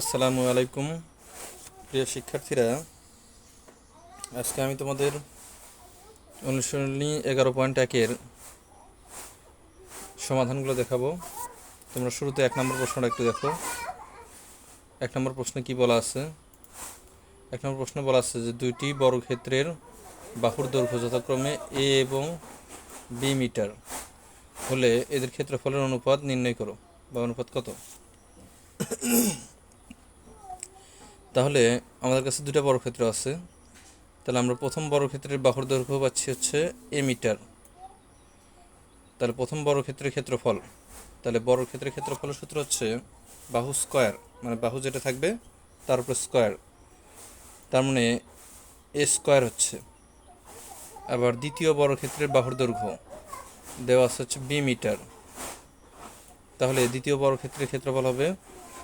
আসসালামু আলাইকুম, প্রিয় শিক্ষার্থীরা। আজকে আমি তোমাদের অনুশীলনী এগারো পয়েন্ট একের সমাধানগুলো দেখাবো। তোমরা শুরুতে এক নম্বর প্রশ্নটা একটু দেখো। এক নম্বর প্রশ্নে কি বলা আছে? এক নম্বর প্রশ্নে বলা আছে যে দুইটি বর্গক্ষেত্রের বাহুর দৈর্ঘ্য যথাক্রমে এ এবং বি মিটার হলে এদের ক্ষেত্রফলের অনুপাত নির্ণয় করো। বা অনুপাত কত? তাহলে আমাদের কাছে দুটো বর্গক্ষেত্র আছে। তাহলে আমরা প্রথম বর্গক্ষেত্রের বাহুর দৈর্ঘ্য পাচ্ছি হচ্ছে এ মিটার। তাহলে প্রথম বর্গক্ষেত্রের ক্ষেত্রফল। তাহলে বর্গক্ষেত্রের ক্ষেত্রফলের সূত্র হচ্ছে বাহু স্কয়ার মানে বাহু যেটা থাকবে তার উপর স্কোয়ার। তার মানে এ স্কোয়ার হচ্ছে। আবার দ্বিতীয় বর্গক্ষেত্রের বাহুর দৈর্ঘ্য দেওয়া আছে হচ্ছে বি মিটার। তাহলে দ্বিতীয় বর্গক্ষেত্রের ক্ষেত্রফল হবে,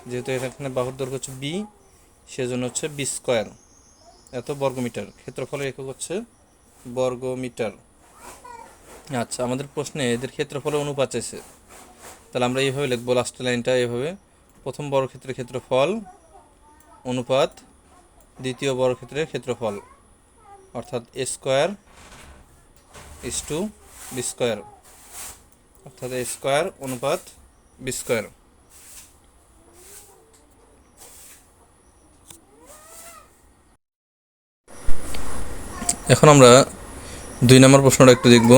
যেহেতু এখানে বাহুর দৈর্ঘ্য হচ্ছে বি সেজন্য হচ্ছে বি স্কোয়ার এত বর্গমিটার। ক্ষেত্রফলের একক হচ্ছে বর্গমিটার। আচ্ছা আমাদের প্রশ্নে এদের ক্ষেত্রফলের অনুপাত আছে তাহলে আমরা এইভাবে লিখব লাস্ট লাইনটা এইভাবে। প্রথম বর্গক্ষেত্রের ক্ষেত্রফল, অনুপাত, দ্বিতীয় বর্গক্ষেত্রের ক্ষেত্রফল। অর্থাৎ A square is to B square অর্থাৎ এ স্কোয়ার অনুপাত বি স্কোয়ার এখন আমরা দুই নম্বর প্রশ্নটা একটু দেখব।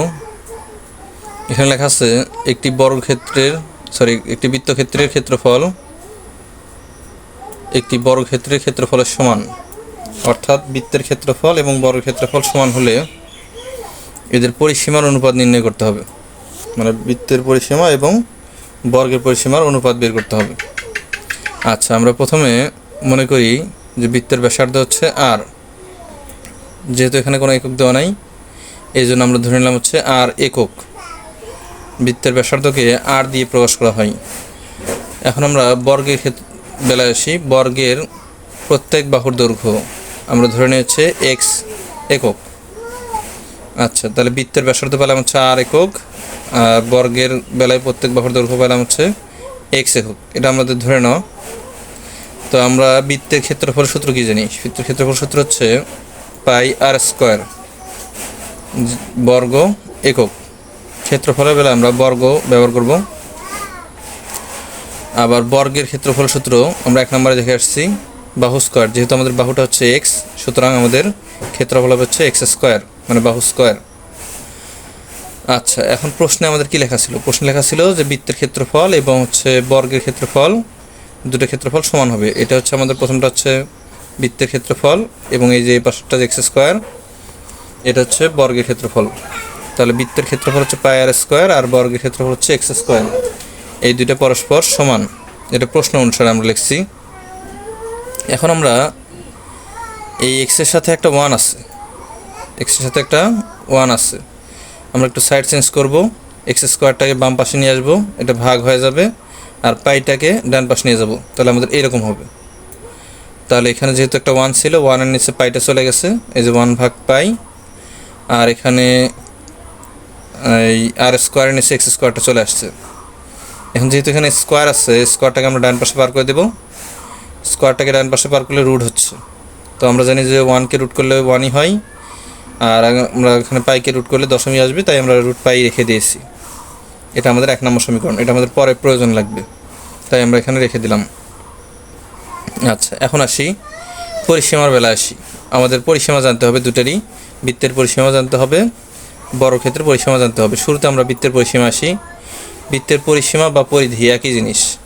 এখানে লেখা আছে, একটি বর্গক্ষেত্রের সরি একটি বৃত্তক্ষেত্রের ক্ষেত্রফল, একটি বর্গক্ষেত্রের ক্ষেত্রফলের সমান। অর্থাৎ বৃত্তের ক্ষেত্রফল এবং বর্গক্ষেত্রফল সমান হলে এদের পরিসীমার অনুপাত নির্ণয় করতে হবে। মানে বৃত্তের পরিসীমা এবং বর্গের পরিসীমার অনুপাত বের করতে হবে। আচ্ছা আমরা প্রথমে মনে করি যে বৃত্তের ব্যাসার্ধ হচ্ছে আর যেহেতু এখানে কোনো একক দেওয়া নাই, এই জন্য আমরা ধরে নিলাম হচ্ছে আর একক। বৃত্তের ব্যাসার্ধকে আর দিয়ে প্রকাশ করা হয়। এখন আমরা বর্গের ক্ষেত্রে বেলায় আসি। বর্গের প্রত্যেক বাহুর দৈর্ঘ্য আমরা ধরে নিয়েছে এক্স একক। আচ্ছা তাহলে বৃত্তের ব্যাসার্ধ পেলাম হচ্ছে আর একক, আর বর্গের বেলায় প্রত্যেক বাহুর দৈর্ঘ্য পেলাম হচ্ছে এক্স একক। এটা আমাদের ধরে নাও, তো আমরা বৃত্তের ক্ষেত্রফল সূত্র কি জানি? বৃত্তের ক্ষেত্রফল সূত্র হচ্ছে পাই আর স্কোয়ার। বর্গ একক। ক্ষেত্রফলের বেলা আমরা বর্গ ব্যবহার করব। আবার বর্গের ক্ষেত্রফল সূত্র আমরা এক নম্বরে দেখে আসছি, বাহু স্কোয়ার। যেহেতু আমাদের বাহুটা হচ্ছে এক্স সুতরাং আমাদের ক্ষেত্রফল হচ্ছে এক্স স্কোয়ার মানে বাহু স্কোয়ার। আচ্ছা এখন প্রশ্নে আমাদের কি লেখা ছিল? প্রশ্নে লেখা ছিল যে বৃত্তের ক্ষেত্রফল এবং হচ্ছে বর্গের ক্ষেত্রফল, দুটো ক্ষেত্রফল সমান হবে। এটা হচ্ছে আমাদের প্রথমটা হচ্ছে বৃত্তের ক্ষেত্রফল এবং এই যে এই পাশটা এক্স স্কোয়ার, এটা হচ্ছে বর্গের ক্ষেত্রফল। তাহলে বৃত্তের ক্ষেত্রফল হচ্ছে পাই আর স্কোয়ার আর বর্গের ক্ষেত্রফল হচ্ছে এক্স স্কোয়ার। এই দুইটা পরস্পর সমান। এটা প্রশ্ন অনুসারে আমরা লিখছি। এখন আমরা এই এক্সের সাথে একটা ওয়ান আছে। এক্সের সাথে একটা ওয়ান আছে। আমরা একটু সাইড চেঞ্জ করব। এক্স স্কোয়ারটাকে বাম পাশে নিয়ে আসব। এটা ভাগ হয়ে যাবে। আর পাইটাকে ডান পাশে নিয়ে যাব। তাহলে আমাদের এরকম হবে। তাহলে এখানে যেহেতু একটা ওয়ান ছিল ওয়ানের নিচে পাইটা চলে গেছে। এই যে ওয়ান ভাগ পাই। আর এখানে এই আর স্কোয়ারের নিচে এক্স স্কোয়ারটা চলে আসছে। এখন যেহেতু এখানে স্কোয়ার আছে স্কোয়ারটাকে আমরা ডান পাশে পার করে দেবো। স্কোয়ারটাকে ডান পাশে পার করলে রুট হচ্ছে। তো আমরা জানি যে ওয়ানকে রুট করলে ওয়ানই হয়। আর আমরা এখানে পাইকে রুট করলে দশমী আসবে, তাই আমরা রুট পাই রেখে দিয়েছি। এটা আমাদের এক নম্বর সমীকরণ। এটা আমাদের পরে প্রয়োজন লাগবে। তাই আমরা এখানে রেখে দিলাম। আচ্ছা এখন আসি। পরিসীমার বেলা আসি। আমাদের পরিসীমা জানতে হবে দুটারই। বৃত্তের পরিসীমা জানতে হবে, বড় ক্ষেত্রের পরিসীমা জানতে হবে। শুরুতে আমরা বৃত্তের পরিসীমা আসি। বৃত্তের পরিসীমা বা পরিধি একই জিনিস।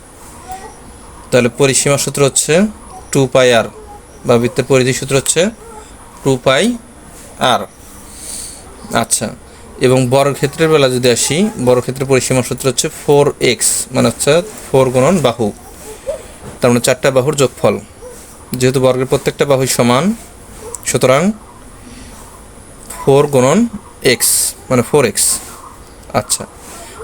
তাহলে পরিসীমা সূত্র হচ্ছে টু পাই আর বা বৃত্তের পরিধি সূত্র হচ্ছে টু পাই আর। আচ্ছা এবং বড় ক্ষেত্রের বেলা যদি আসি, বড় ক্ষেত্রের পরিসীমা সূত্র হচ্ছে ফোর এক্স মানে হচ্ছে ফোর গুণন বাহু। তার মানে চারটা বাহুর যোগফল। যেহেতু বর্গের প্রত্যেকটা বাহুই সমান, সুতরাং ফোর গুণন এক্স মানে ফোর এক্স আচ্ছা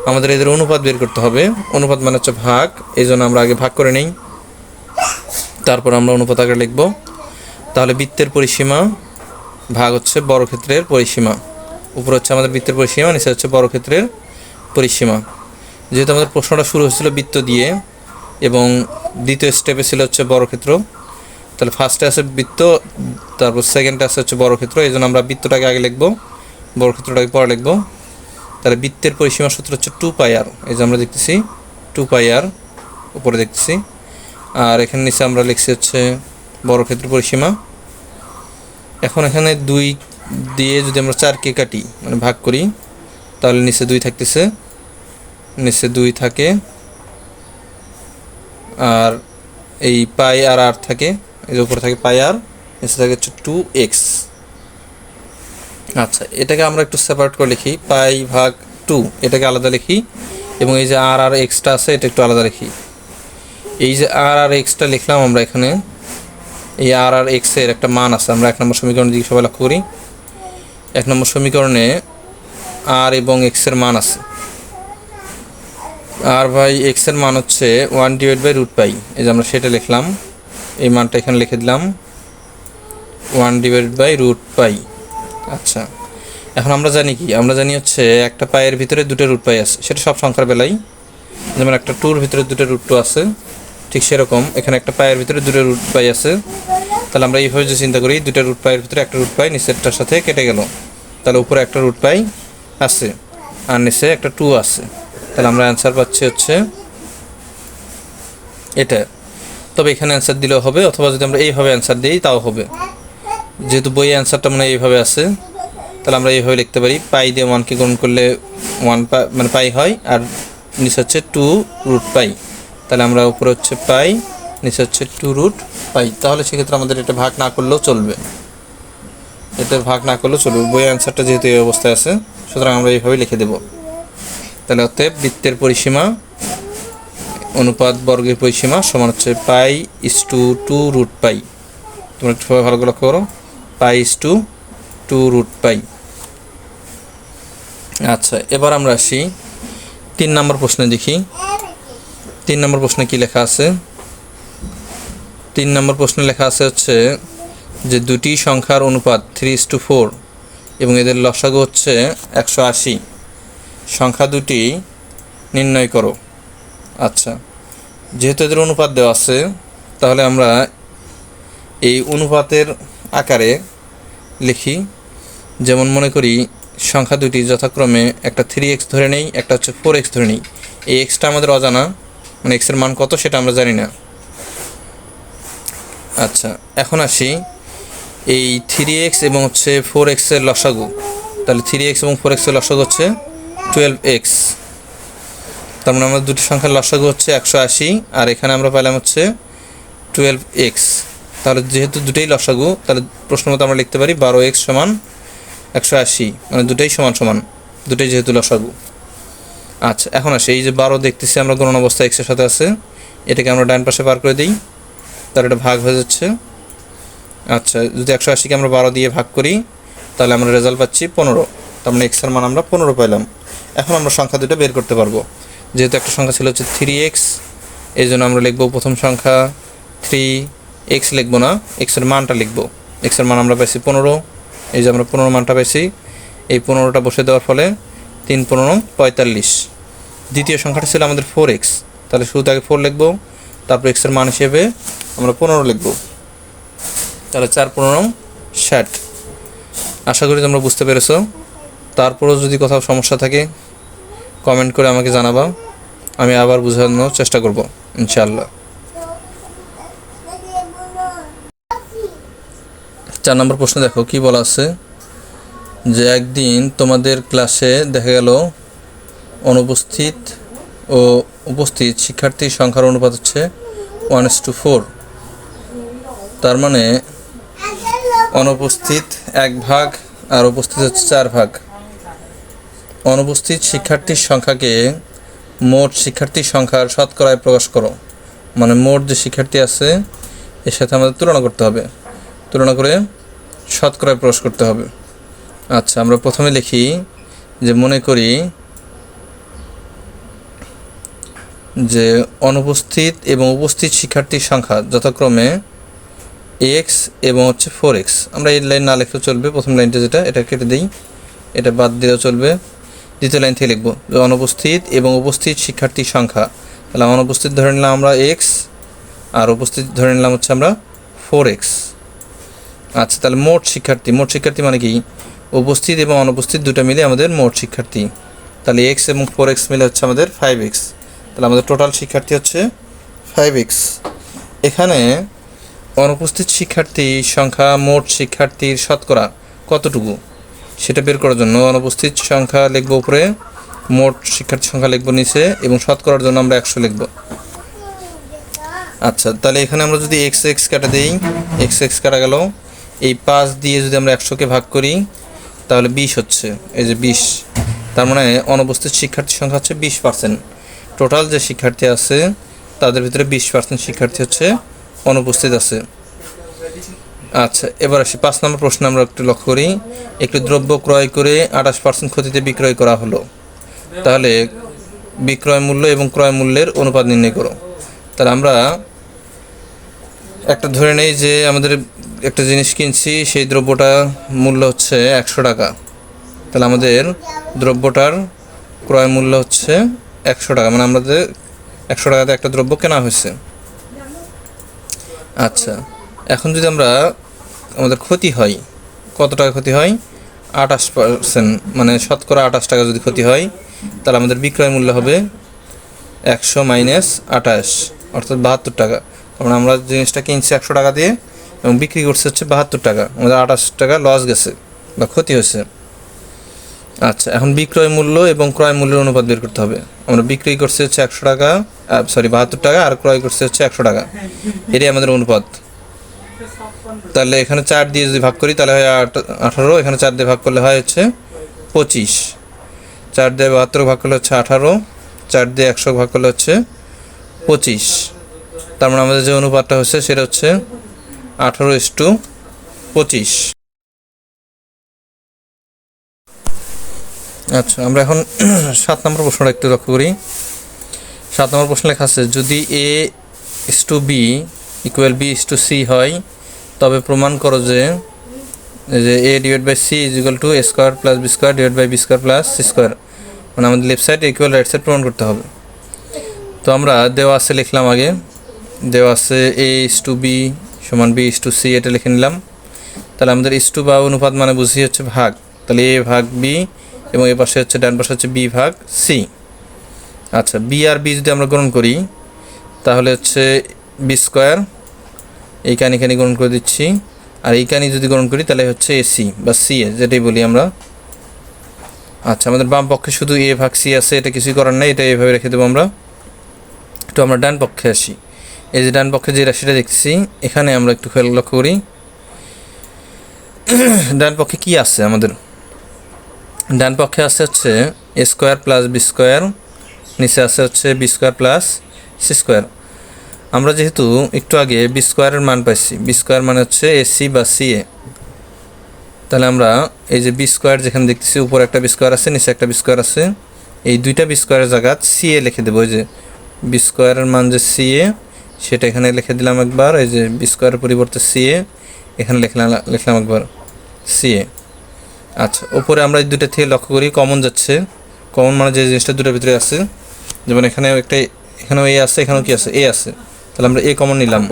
আমাদের এদের অনুপাত বের করতে হবে। অনুপাত মানে হচ্ছে ভাগ, এই জন্য আমরা আগে ভাগ করে নিই। তারপর আমরা অনুপাত আগে লিখব। তাহলে বৃত্তের পরিসীমা ভাগ হচ্ছে বড় ক্ষেত্রের পরিসীমা। উপর হচ্ছে আমাদের বৃত্তের পরিসীমা, নিচে হচ্ছে বড় ক্ষেত্রের পরিসীমা। যেহেতু আমাদের প্রশ্নটা শুরু হচ্ছিল বৃত্ত দিয়ে এবং দ্বিতীয় স্টেপে ছিল হচ্ছে বর্গক্ষেত্র। তাহলে ফার্স্টে আছে বৃত্ত, তারপর সেকেন্ডে আছে হচ্ছে বর্গক্ষেত্র। এই জন্য আমরা বৃত্তটাকে আগে লিখব, বর্গক্ষেত্রটাকে পরে লিখব। তাহলে বৃত্তের পরিসীমা সূত্র হচ্ছে টু পাই আর এই যে আমরা দেখতেছি টু পাই আর উপরে দেখতেছি। আর এখানে নিচে আমরা লিখছি হচ্ছে বর্গক্ষেত্র পরিসীমা। এখন এখানে দুই দিয়ে যদি আমরা চারকে কাটি মানে ভাগ করি, তাহলে নিচে দুই থাকতেছে। নিচে দুই থাকে আর এই পাই আর আর থাকে যে উপরে থাকে পাই আর, নিচে থাকে হচ্ছে টু এক্স আচ্ছা এটাকে আমরা একটু সেপারেট করে লিখি, পাই ভাগ টু এটাকে আলাদা লিখি, এবং এই যে আর আর এক্সটা আছে, এটা একটু আলাদা লিখি। এই যে আর আর এক্সটা লিখলাম আমরা এখানে, এই আর আর এক্সের একটা মান আছে, আমরা এক নম্বর সমীকরণের দিকে সবাই লক্ষ্য করি। এক নম্বর সমীকরণে আর এবং এক্সের মান আছে। আর ভাই এক্সের মান হচ্ছে one divide by root pi এই যে আমরা সেটা লিখলাম, এই মানটা এখানে লিখে দিলাম one divide by root pi আচ্ছা এখন আমরা জানি কি? আমরা জানি হচ্ছে একটা পায়ের ভিতরে দুটো রুট পাই আছে, সেটা সব সংখ্যার বেলায় যেমন একটা টুর ভিতরে দুটো রুট টু আছে, ঠিক সেরকম। এখানে একটা পায়ের ভিতরে দুটো রুট পাই আছে। তাহলে আমরা এইভাবে যে চিন্তা করি, দুটো রুট পায়ের ভিতরে একটা রুট পাই নিচেরটার সাথে কেটে গেল। তাহলে উপরে একটা রুট পাই আছে, আর নিচে একটা টু আছে। তাহলে আমরা অ্যান্সার পাচ্ছি হচ্ছে এটা। তবে এখানে অ্যান্সার দিলেও হবে, অথবা যদি আমরা এইভাবে অ্যান্সার দিই, তাও হবে। যেহেতু বইয়ে অ্যান্সারটা মানে এইভাবে আছে, তাহলে আমরা এইভাবে লিখতে পারি, পাই দিয়ে ওয়ানকে গ্রহণ করলে ওয়ান পাই মানে পাই হয়, আর নিচে হচ্ছে টু রুট পাই। তাহলে আমরা উপরে হচ্ছে পাই, নিচে হচ্ছে টু রুট পাই। তাহলে সেক্ষেত্রে আমাদের এটা ভাগ না করলেও চলবে। এটা ভাগ না করলেও চলবে। বইয়ের অ্যান্সারটা যেহেতু এই অবস্থায় আছে, সুতরাং আমরা এইভাবে লিখে দেব। তাহলে অতএব বৃত্তের পরিসীমা অনুপাত বর্গের পরিসীমা সমান হচ্ছে pi is to two root pi. তোমরা একটু ভালো করে লক্ষ্য করো। Pi is to two root pi. আচ্ছা এবার আমরা আসি তিন নম্বর প্রশ্নে দেখি। তিন নম্বর প্রশ্নে কি লেখা আছে? তিন নম্বর প্রশ্নে লেখা আছে হচ্ছে যে দুটি সংখ্যার অনুপাত থ্রি ইস টু ফোর এবং এদের লসাগু হচ্ছে একশো আশি। সংখ্যা দুটি নির্ণয় করো। আচ্ছা যেহেতু এদের অনুপাত দেওয়া আছে, তাহলে আমরা এই অনুপাতের আকারে লিখি। যেমন মনে করি, সংখ্যা দুটি যথাক্রমে একটা থ্রি এক্স ধরে নেই, একটা হচ্ছে ফোর এক্স ধরে নেই। এই এক্সটা আমাদের অজানা মানে এক্সের মান কত সেটা আমরা জানি না। আচ্ছা এখন আসি এই থ্রি এক্স এবং হচ্ছে ফোর এক্সের লসাগু। তাহলে থ্রি এক্স এবং ফোর এক্সের লসাগু হচ্ছে টুয়েলভ এক্স তার মানে আমাদের দুটি সংখ্যার লসাগু হচ্ছে একশো আশি, আর এখানে আমরা পেলাম হচ্ছে টুয়েলভ এক্স তাহলে যেহেতু দুটোই লসাগু, তাহলে প্রশ্ন মতো আমরা লিখতে পারি বারো এক্স সমান একশো আশি মানে দুটোই সমান সমান, দুটোই যেহেতু লসাগু। আচ্ছা এখন আসি, এই যে বারো দেখতেছি আমরা গণন অবস্থা এক্সের সাথে আছে, এটাকে আমরা ডান পাশে পার করে দিই তার এটা ভাগ হয়ে যাচ্ছে। আচ্ছা যদি একশো আশিকে আমরা বারো দিয়ে ভাগ করি, তাহলে আমরা রেজাল্ট পাচ্ছি পনেরো, তার মানে এক্সের মান আমরা পনেরো পেলাম। এখন আমরা সংখ্যা দুটো বের করতে পারব। যেহেতু একটা সংখ্যা ছিল হচ্ছে থ্রি এক্স এই জন্য আমরা লিখব প্রথম সংখ্যা থ্রি এক্স লিখব না এক্সের মানটা লিখব। এক্সের মান আমরা পাইছি পনেরো, এই যে আমরা পনেরো মানটা পাইছি, এই পনেরোটা বসে দেওয়ার ফলে তিন পনেরো পঁয়তাল্লিশ। দ্বিতীয় সংখ্যাটা ছিল আমাদের ফোর এক্স তাহলে শুরুতে আগে ফোর লিখব, তারপর এক্সের মান হিসেবে আমরা পনেরো লিখব। তাহলে চার পনেরো ষাট। আশা করি তোমরা বুঝতে পেরেছ। তারপরেও যদি কোথাও সমস্যা থাকে কমেন্ট করে আমাকে জানাবা। আমি আবার বোঝানোর চেষ্টা করব, ইনশাআল্লাহ। চার নম্বর প্রশ্ন দেখো, কি বলা আছে? যে একদিন তোমাদের ক্লাসে দেখা গেল, অনুপস্থিত ও উপস্থিত শিক্ষার্থীর সংখ্যার অনুপাত হচ্ছে ওয়ান এস টু ফোর তার মানে অনুপস্থিত এক ভাগ আর উপস্থিত হচ্ছে চার ভাগ। অনুপস্থিত শিক্ষার্থীর সংখ্যাকে মোট শিক্ষার্থীর সংখ্যার শতকরায় প্রকাশ করো। মানে মোট যে শিক্ষার্থী আছে, এর সাথে আমাদের তুলনা করতে হবে। তুলনা করে শতকরায় প্রকাশ করতে হবে। আচ্ছা আমরা প্রথমে লিখি যে মনে করি যে অনুপস্থিত এবং উপস্থিত শিক্ষার্থীর সংখ্যা যথাক্রমে এক্স এবং হচ্ছে ফোর এক্স। আমরা এই লাইন না লিখলেও চলবে, প্রথম লাইনটা যেটা, এটা কেটে দিই। এটা বাদ দিলেও চলবে। দ্বিতীয় লাইন থেকে লিখব, অনুপস্থিত এবং উপস্থিত শিক্ষার্থীর সংখ্যা। তাহলে অনুপস্থিত ধরে নিলাম আমরা এক্স আর উপস্থিত ধরে নিলাম হচ্ছে আমরা ফোর এক্স আচ্ছা তাহলে মোট শিক্ষার্থী মোট শিক্ষার্থী মানে কি? উপস্থিত এবং অনুপস্থিত দুটো মিলে আমাদের মোট শিক্ষার্থী। তাহলে এক্স এবং ফোর এক্স মিলে হচ্ছে আমাদের ফাইভ এক্স তাহলে আমাদের টোটাল শিক্ষার্থী হচ্ছে ফাইভ এক্স এখানে অনুপস্থিত শিক্ষার্থী সংখ্যা, মোট শিক্ষার্থীর শতকরা কতটুকু? সেটা বের করার জন্য অনুপস্থিত সংখ্যা লিখব উপরে। মোট শিক্ষার্থী সংখ্যা লিখব নিচে এবং শতকরার জন্য আমরা একশো লিখব। আচ্ছা তাহলে এখানে আমরা যদি এক্স এক্স কাটা দিই এক্স এক্স কাটা গেল। এই পাঁচ দিয়ে যদি আমরা একশোকে ভাগ করি, তাহলে বিশ হচ্ছে, এই যে বিশ। তার মানে অনুপস্থিত শিক্ষার্থীর সংখ্যা হচ্ছে বিশ পার্সেন্ট টোটাল যে শিক্ষার্থী আছে, তাদের ভিতরে বিশ পার্সেন্ট শিক্ষার্থী হচ্ছে অনুপস্থিত আছে। আচ্ছা এবার আসি পাঁচ নম্বর প্রশ্ন আমরা একটু লক্ষ্য করি। একটি দ্রব্য ক্রয় করে আঠাশ পার্সেন্ট ক্ষতিতে বিক্রয় করা হলো। তাহলে বিক্রয় মূল্য এবং ক্রয় মূল্যের অনুপাত নির্ণয় করো। তাহলে আমরা একটা ধরে নেই যে আমাদের একটা জিনিস কিনছি, সেই দ্রব্যটা মূল্য হচ্ছে একশো টাকা। তাহলে আমাদের দ্রব্যটার ক্রয় মূল্য হচ্ছে একশো টাকা মানে আমাদের একশো টাকাতে একটা দ্রব্য কেনা হয়েছে। আচ্ছা এখন যদি আমরা আমাদের ক্ষতি হয় কত টাকা ক্ষতি হয়? আঠাশ পার্সেন্ট মানে শতকরা আঠাশ টাকা যদি ক্ষতি হয় তাহলে আমাদের বিক্রয় মূল্য হবে একশো মাইনাস আঠাশ অর্থাৎ বাহাত্তর টাকা। কারণ আমরা জিনিসটা কিনছি একশো টাকা দিয়ে এবং বিক্রি করছে হচ্ছে বাহাত্তর টাকা। আমাদের আঠাশ টাকা লস গেছে বা ক্ষতি হয়েছে। আচ্ছা এখন বিক্রয় মূল্য এবং ক্রয় মূল্যের অনুপাত বের করতে হবে। আমরা বিক্রি করছি হচ্ছে একশো টাকা সরি বাহাত্তর টাকা আর ক্রয় করছে হচ্ছে একশো টাকা। এটাই আমাদের অনুপাত। তাহলে এখানে চার দিয়ে যদি ভাগ করি, তাহলে হয় আঠারো। এখানে চার দিয়ে ভাগ করলে হয় হচ্ছে পঁচিশ। চার দিয়ে বাহাত্তর ভাগ করলে হচ্ছে আঠারো। চার দিয়ে একশো ভাগ করলে হচ্ছে পঁচিশ। তার মানে আমাদের যে অনুপাতটা হচ্ছে, সেটা হচ্ছে আঠারো ইস টু পঁচিশ। আচ্ছা আমরা এখন সাত নম্বর প্রশ্নটা একটু লক্ষ্য করি। সাত নম্বর প্রশ্ন লেখা আছে, যদি A is to B equal B is to C হয় তবে প্রমাণ করো যে যে A divide by C is equal to square plus B square divide by B square plus C square মানে আমাদের left side equal right side প্রমাণ করতে হবে। তো আমরা দেওয়া আছে লিখলাম আগে। দেওয়া আছে এ ইস টু বি সমান বি ইস টু সি এটা লিখে নিলাম। তাহলে আমাদের ইস টু বা অনুপাত মানে বুঝি হচ্ছে ভাগ। তাহলে এ ভাগ বি এবং এ পাশে হচ্ছে ডান পাশে হচ্ছে বি ভাগ সি আচ্ছা বি আর বি যদি আমরা গ্রহণ করি, তাহলে হচ্ছে বি স্কোয়ার এই কানি কানি গ্রহণ করে দিচ্ছি। আর এই কানি যদি গ্রহণ করি, তাহলে হচ্ছে এসি বা সি এ যেটাই বলি আমরা। আচ্ছা আমাদের বাম পক্ষে শুধু এ ভাগ সি আছে, এটা কিছুই করার নেই, এটা এভাবে রেখে দেবো আমরা। একটু আমরা ডান পক্ষে আসি। এই যে ডান পক্ষে যে রাশিটা দেখছি, এখানে আমরা একটু খেয়াল লক্ষ্য করি। ডান পক্ষে কি আছে আমাদের? ডান পক্ষে আছে হচ্ছে A square plus B square নিচে আছে হচ্ছে B square plus C square আমরা যেহেতু একটু আগে বি স্কোয়ারের মান পাইছি বি স্কোয়ার মানে হচ্ছে এসি বা সি এ তাহলে আমরা এই যে বি স্কোয়ার যেখানে দেখতেছি, উপরে একটা বি স্কোয়ার আছে, নিচে একটা বি স্কোয়ার আছে, এই দুইটা বি স্কোয়ারের জায়গা সি এ লিখে দেবো। ওই যে বি স্কোয়ারের মান যে সি এ সেটা এখানে লিখে দিলাম একবার। এই যে বি স্কোয়ারের পরিবর্তে সি এ এখানে লিখলাম লিখলাম একবার সি এ আচ্ছা ওপরে আমরা এই দুটো থেকে লক্ষ্য করি কমন যাচ্ছে। কমন মানে যে জিনিসটা দুটোর ভিতরে আছে, যেমন এখানে একটা, এখানেও এ আছে, এখানেও কি আছে? এ আছে। তাহলে আমরা এ কমন নিলাম।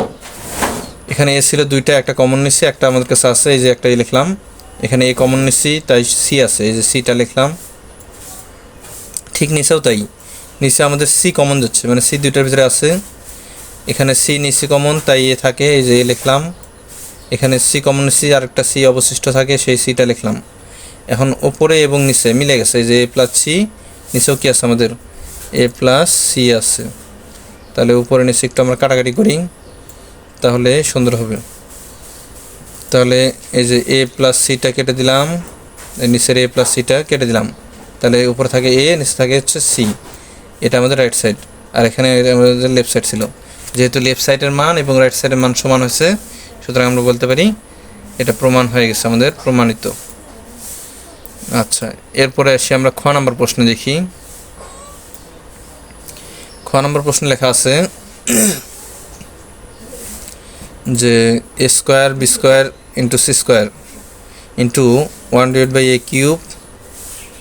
এখানে এ ছিল দুইটা, একটা কমন নিচ্ছি একটা আমাদের কাছে আছে, এই যে একটা এ লিখলাম। এখানে এ কমন নিচ্ছি তাই সি আছে, এই যে সিটা লিখলাম। ঠিক নিচেও তাই। নিচে আমাদের সি কমন যাচ্ছে মানে সি দুইটার ভিতরে আছে। এখানে সি নিচে কমন তাই এ থাকে, এই যে এ লিখলাম। এখানে সি কমন সি আর একটা সি অবশিষ্ট থাকে, সেই সিটা লিখলাম। এখন ওপরে এবং নিচে মিলে গেছে, এই যে এ প্লাস সি নিচেও কি আছে আমাদের? এ প্লাস সি আছে। তাহলে উপরে নিচে একটু আমরা কাটাকাটি করি, তাহলে সুন্দর হবে। তাহলে এই যে এ প্লাস সিটা কেটে দিলাম নিচের এ প্লাস সিটা কেটে দিলাম। তাহলে উপরে থাকে এ নিচে থাকে হচ্ছে সি এটা আমাদের রাইট সাইড আর এখানে আমাদের লেফট সাইড ছিল। যেহেতু লেফট সাইডের মান এবং রাইট সাইডের মান সমান হয়েছে, সুতরাং আমরা বলতে পারি এটা প্রমাণ হয়ে গেছে আমাদের, প্রমাণিত। আচ্ছা এরপরে আসি আমরা খ নম্বর প্রশ্ন দেখি। খ নম্বর প্রশ্ন লেখা আছে যে A square B square into C square into one divide by A cube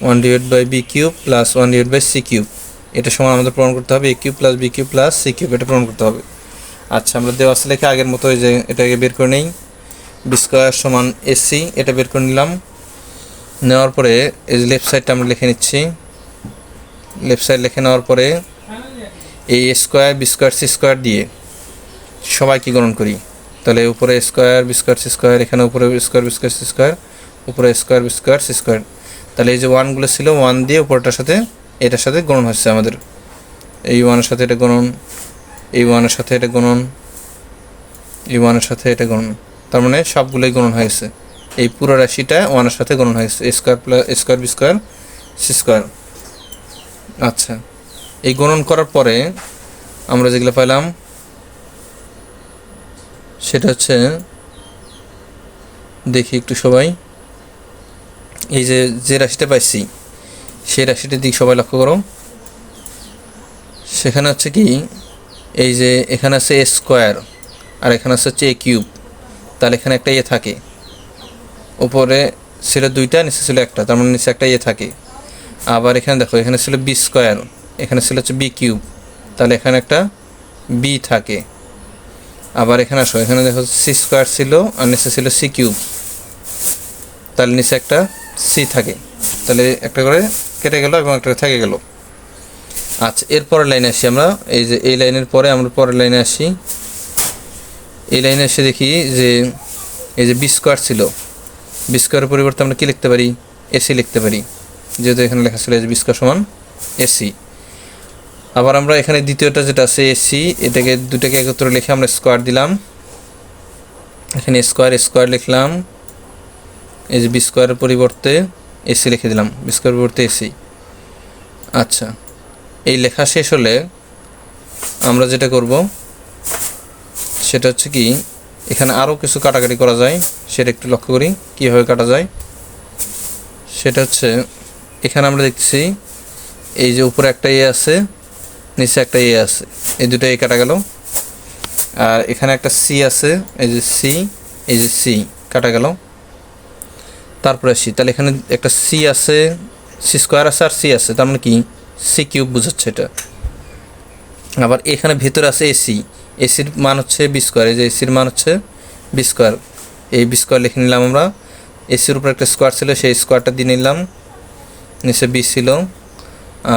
one divide by B cube plus one divide by C cube এটা সমান আমাদের প্রমাণ করতে হবে A cube plus B cube plus C cube এটা প্রমাণ করতে হবে। আচ্ছা আমরা দেওয়া আছে লেখে আগের মতো যে এটাকে বের করে নেই। বি স্কোয়ার সমান এসি এটা বের করে নিলাম। নেওয়ার পরে এই লেফট সাইডটা আমরা লিখে নিচ্ছি। লেফট সাইড লিখে নেওয়ার পরে এই square B square C square দিয়ে সবাইকে গণন করি? তাহলে উপরে স্কোয়ার বি স্কোয়ার এখানে উপরে square B square C square উপরে square B square C square তাহলে এই যে ওয়ানগুলো ছিল ওয়ান দিয়ে উপরটার সাথে এটার সাথে গণন হচ্ছে আমাদের। এই ওয়ানের সাথে এটা গণন, এই ওয়ানের সাথে এটা গণন, এই ওয়ানের সাথে এটা গণন। তার মানে সবগুলোই গণন হয়েছে এই পুরো রাশিটা ওয়ানের সাথে গণন হয়েছে square plus square B square C square আচ্ছা। এই গণন করার পরে আমরা যেগুলো পাইলাম, সেটা হচ্ছে দেখি একটু সবাই। এই যে যে রাশিটা পাইছি, সেই রাশিটার দিক সবাই লক্ষ্য করো। সেখানে হচ্ছে কি, এই যে এখানে আছে এ স্কোয়ার আর এখানে আছে হচ্ছে এ কিউব তাহলে এখানে একটা ইয়ে থাকে। উপরে ছিল দুইটা, নিচে ছিল একটা, তার মানে নিচে একটা ইয়ে থাকে। আবার এখানে দেখো, এখানে ছিল বি স্কোয়ার এখানে ছিল হচ্ছে বি কিউব তাহলে এখানে একটা বি থাকে। আবার এখানে আসো, এখানে দেখো সি স্কোয়ার ছিল আর নিচে ছিল সি কিউব তাহলে নিচে একটা সি থাকে। তাহলে একটা করে কেটে গেল এবং একটা থেকে গেল। আচ্ছা এরপরের লাইনে আসি আমরা। এই যে এই লাইনের পরে আমরা পরের লাইনে আসি। এই লাইনে এসে দেখি যে এই যে বি স্কোয়ার ছিল। বি স্কোয়ারের পরিবর্তে আমরা কী লিখতে পারি? এসি লিখতে পারি। যেহেতু এখানে লেখা ছিল এই যে বি স্কোয়ার সমান এসি আবার আমরা এখানে দ্বিতীয়টা যেটা আছে এসি এটাকে দুটাকে একত্রে লিখে আমরা স্কোয়ার দিলাম। এখানে স্কোয়ার স্কোয়ার লিখলাম। এই যে বি স্কোয়ারের পরিবর্তে এসি লিখে দিলাম। বি স্কোয়ারের পরিবর্তে এসি আচ্ছা এই লেখা শেষ হলে আমরা যেটা করব, সেটা হচ্ছে কি, এখানে আরও কিছু কাটাকাটি করা যায়। সেটা একটু লক্ষ্য করি, কীভাবে কাটা যায়। সেটা হচ্ছে, এখানে আমরা দেখছি এই যে উপরে একটা ইয়ে আছে নিচে একটা এ আছে। এই দুটো এ কাটা গেল। আর এখানে একটা সি আছে, এই যে সি, এই যে সি, কাটা গেল। তারপরে সি, তাহলে এখানে একটা সি আছে, সি স্কোয়ার আছে আর সি আছে, তার মানে কি? সি কিউব বোঝাচ্ছে এটা। আবার এখানে ভেতরে আছে এসি এসির মান হচ্ছে বি স্কোয়ার, এই যে এসির মান হচ্ছে বি স্কোয়ার। এই বি স্কোয়ার লিখে নিলাম আমরা। এসির উপর একটা স্কোয়ার ছিল, সেই স্কোয়ারটা দিয়ে নিলাম। নিচে বি ছিল।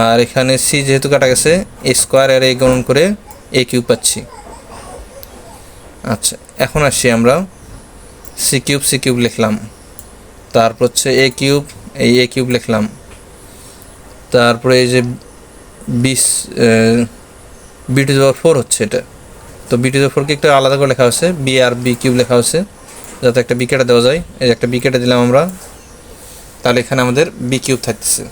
আর এখানে সি যেহেতু কাটা গেছে এ স্কোয়ার আর এ গণন করে এ কিউব পাচ্ছি। আচ্ছা এখন আসছি আমরা সি কিউব সি কিউব লিখলাম। তারপর হচ্ছে এ কিউব এই এ কিউব লিখলাম। তারপরে এই যে বিশ বি টু পাওয়ার ফোর হচ্ছে এটা। তো বি টু ফোরকে একটু আলাদা করে লেখা হয়েছে বি আর বি কিউব লেখা হয়েছে, যাতে একটা বিকেটে দেওয়া যায়। এই একটা বিকেটে দিলাম আমরা, তাহলে এখানে আমাদের বি কিউব থাকতেছে।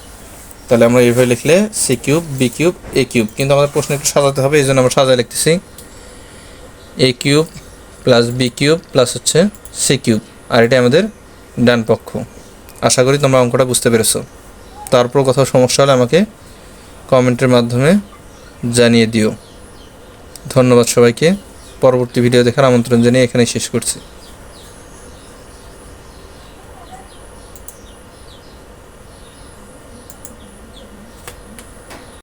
তাহলে আমরা এইভাবে লিখলে C cube, B cube, A cube. কিন্তু আমাদের প্রশ্ন একটু সাজাতে হবে এই জন্য আমরা সাজায় লিখতেছি। A cube plus B cube plus হচ্ছে সি কিউব। আর এটা আমাদের ডান পক্ষ। আশা করি তোমরা অঙ্কটা বুঝতে পেরেছ। তারপর কোথাও সমস্যা হলে আমাকে কমেন্টের মাধ্যমে জানিয়ে দিও। ধন্যবাদ সবাইকে। পরবর্তী ভিডিও দেখার আমন্ত্রণ জানিয়ে এখানেই শেষ করছি।